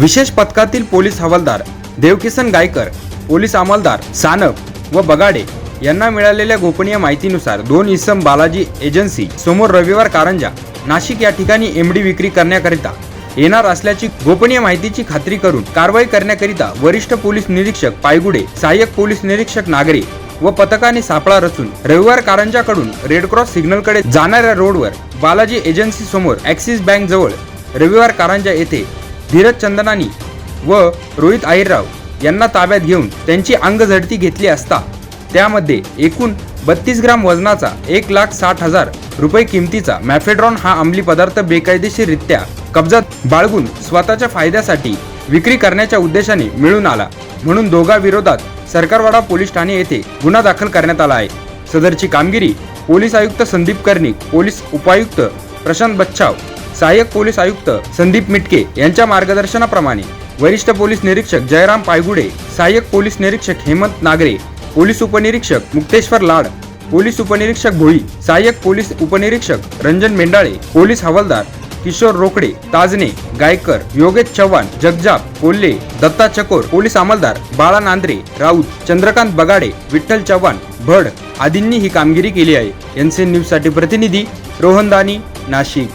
विशेष पथकातील पोलीस हवालदार देवकिसन गायकर पोलीस अंमलदार सानप व बगाडे यांना मिळालेल्या गोपनीय माहितीनुसार दोन इसम बालाजी एजन्सी समोर रविवार कारंजा नाशिक या ठिकाणी एमडी विक्री करण्याकरिता येणार असल्याची गोपनीय माहितीची खात्री करून कारवाई करण्याकरिता वरिष्ठ पोलीस निरीक्षक पायगुडे सहाय्यक पोलीस निरीक्षक नागरे व पथकाने सापळा रचून रविवार कारंजाकडून रेडक्रॉस सिग्नलकडे जाणाऱ्या रोडवर बालाजी एजन्सी समोर ॲक्सिस बँक जवळ रविवार कारंजा येथे धीरज चंदनानी व रोहित आहिरराव यांना ताब्यात घेऊन त्यांची अंगझडती घेतली असता त्यामध्ये एकूण बत्तीस ग्राम वजनाचा एक लाख साठ हजार रुपये किमतीचा मॅफेड्रॉन हा अंमली पदार्थ बेकायदेशीररित्या कब्जात बाळगून स्वतःच्या फायद्यासाठी विक्री करण्याच्या उद्देशाने मिळून आला. म्हणून दोघा विरोधात सरकारवाडा पोलीस ठाणे येथे गुन्हा दाखल करण्यात आला आहे. सदरची कामगिरी पोलीस आयुक्त संदीप कर्णिक पोलीस उपायुक्त प्रशांत बच्छाव सहाय्यक पोलीस आयुक्त संदीप मिटके यांच्या मार्गदर्शनाप्रमाणे वरिष्ठ पोलीस निरीक्षक जयराम पायगुडे सहाय्यक पोलीस निरीक्षक हेमंत नागरे पोलीस उपनिरीक्षक मुक्तेश्वर लाड पोलीस उपनिरीक्षक भोई सहाय्यक पोलीस उपनिरीक्षक रंजन मेंडाळे पोलीस हवालदार किशोर रोकडे ताजने गायकर योगेश चव्हाण जगजाप कोल्हे दत्ता चकोर पोलीस अंमलदार बाळा नांद्रे राऊत चंद्रकांत बगाडे विठ्ठल चव्हाण भड आदींनी ही कामगिरी केली आहे. एनसीएन न्यूजसाठी प्रतिनिधी रोहन दानी नाशिक.